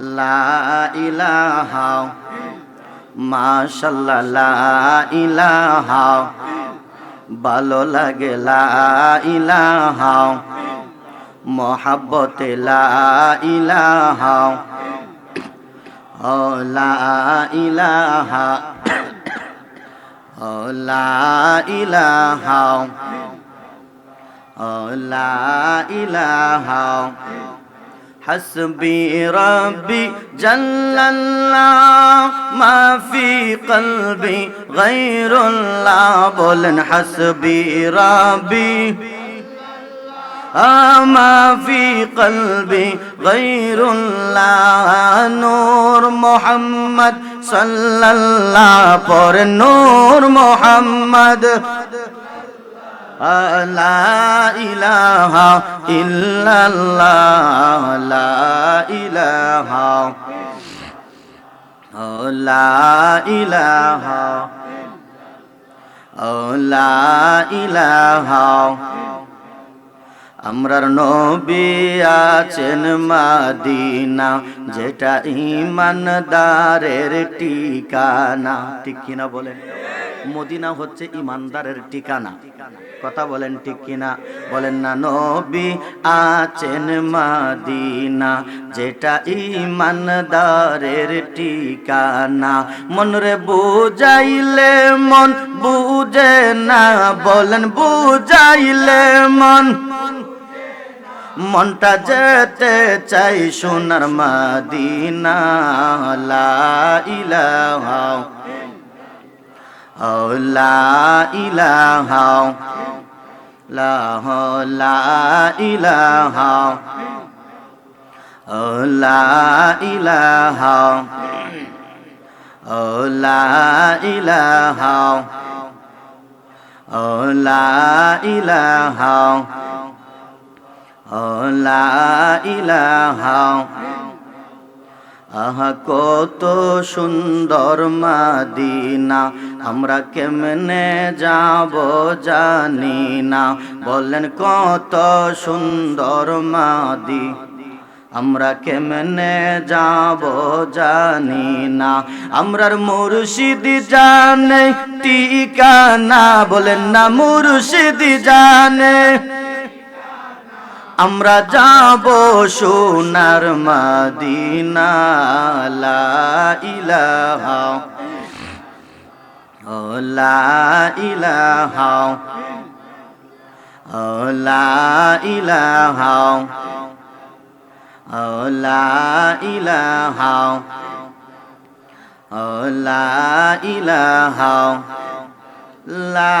লা ইলাহা, মাশাল্লাহ, লা ইলাহা, ভালো লাগে লা ইলাহা, মহাব্বতে লা ইলাহা, ও লা ইলাহা, ও লা ইলাহা, ও লা ইলাহা حسبي ربي جل الله ما في قلبي غير الله بولن حسبي ربي ما في قلبي غير الله. نور محمد صلى الله پر نور محمد. লা লা লা লা আমরার নবী আছেন মাদিনা যেটা ইমানদারের টিকানা ঠিক কিনা বলেন? মদিনা হচ্ছে ইমানদারের ঠিকানা। কথা বলেন ঠিক কিনা? বলেন না, নবী আছেন মাদিনা, যেটা ইমানদারের ঠিকানা। মনরে বুঝাইলে মন, বুঝে না বলেন, বুঝাইলে মন। মনটা যেতে চাই সোনার মাদিনা, লা ইলাহা ও লা ইলাহা লা লা ইলাহা ও লা ইলাহা ও লা ইলাহা ও লা ইলাহা ও লা ইলাহা আহা, কত সুন্দর মাদিনা। আমরা কেমনে যাব জানি না। বলেন, কত সুন্দর মাদি আমরা কেমনে যাব জানি না। আমরার মুর্শিদ জানে টিকানা বলেন না, মুর্শিদ জানে। আমরা যাব সোনার মাদিনা, লা ইলাহা, ও লা ইলাহা, ও লা ইলাহা, ও লা ইলাহা লা ইলাহা, লা